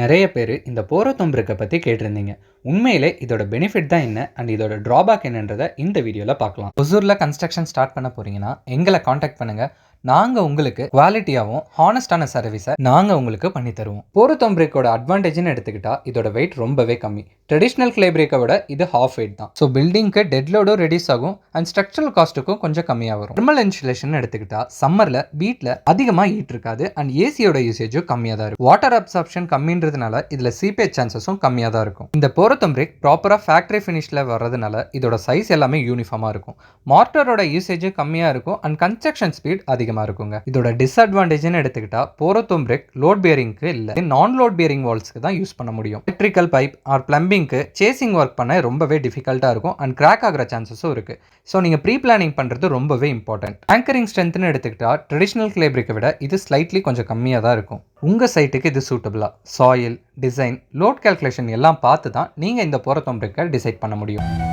நிறைய பேர் இந்த போரோத்தம் பற்றி கேட்டிருந்தீங்க. உண்மையிலே இதோட பெனிஃபிட் தான் என்ன? அண்ட் இதோட ட்ராபேக் என்னன்றதை இந்த வீடியோவில் பார்க்கலாம். ஒசூரில் கன்ஸ்ட்ரக்ஷன் ஸ்டார்ட் பண்ண போறீங்கன்னா எங்களை காண்டாக்ட் பண்ணுங்கள் நாங்கள் உங்களுக்கு குவாலிட்டியாகவும் ஹானஸ்டான சர்வீஸை நாங்கள் உங்களுக்கு பண்ணி தருவோம். போரோத்தம் பிரேக்கோட அட்வான்டேஜ்னு எடுத்துக்கிட்டா இதோட வெயிட் ரொம்பவே கம்மி. ட்ரெடிஷ்னல் கிளே பிரேக்கை விட இது ஹாஃப் வெயிட் தான். ஸோ பில்டிங்க்கு டெட் லோடும் ரெடியூஸ் ஆகும் அண்ட் ஸ்ட்ரக்சரல் காஸ்ட்டுக்கும் கொஞ்சம் கம்மியாக வரும். தெர்மல் இன்சுலேஷன் எடுத்துக்கிட்டா சம்மரில் வீட்டில் அதிகமாக ஹீட் இருக்காது அண்ட் ஏசியோட யூசேஜும் கம்மியாக தான் இருக்கும். வாட்டர் அப்சார்ப்ஷன் கம்மின்றதுனால இதில் சீப்பேஜ் சான்சஸும் கம்மியாக தான் இருக்கும். இந்த போரத்தம் பிரேக் ப்ராப்பராக ஃபேக்ட்ரி ஃபினிஷில் வர்றதுனால இதோட சைஸ் எல்லாமே யூனிஃபார்மாக இருக்கும். மார்ட்டரோட யூசேஜும் கம்மியாக இருக்கும் அண்ட் கன்ஸ்ட்ரக்ஷன் ஸ்பீட் அதிகமாக இருக்குங்க. இதோட டிஸ்அட்வான்டேஜ்னு எடுத்துக்கிட்டால் போரத்தோம் பிரேக் லோட் பியரிங்க்கு இல்லை. நான் லோட் பியரிங் வால்ஸ்க்கு தான் யூஸ் பண்ண முடியும். எலக்ட்ரிக்கல் பைப் ஆர் பிளம்பிங்க்கு சேசிங் ஒர்க் பண்ண ரொம்பவே டிஃபிகல்ட்டாக இருக்கும். அண்ட் கிராக் ஆகிற சான்சஸும் இருக்குது ஸோ நீங்கள் ப்ரீ பிளானிங் பண்ணுறது ரொம்பவே இம்பார்ட்டன்ட் ஆங்கரிங் ஸ்ட்ரென்த்னு எடுத்துக்கிட்டால் ட்ரெடிஷ்னல் கிளே பிரேக்கை விட இது ஸ்லைட்லி கொஞ்சம் கம்மியாக தான் இருக்கும். உங்கள் சைட்டுக்கு இது சூட்டபிளா சாயில் டிசைன் லோட் கால்குலேஷன் எல்லாம் பார்த்து தான் நீங்கள் இந்த போரத்தோம் பிரேக்கை டிசைட் பண்ண முடியும்.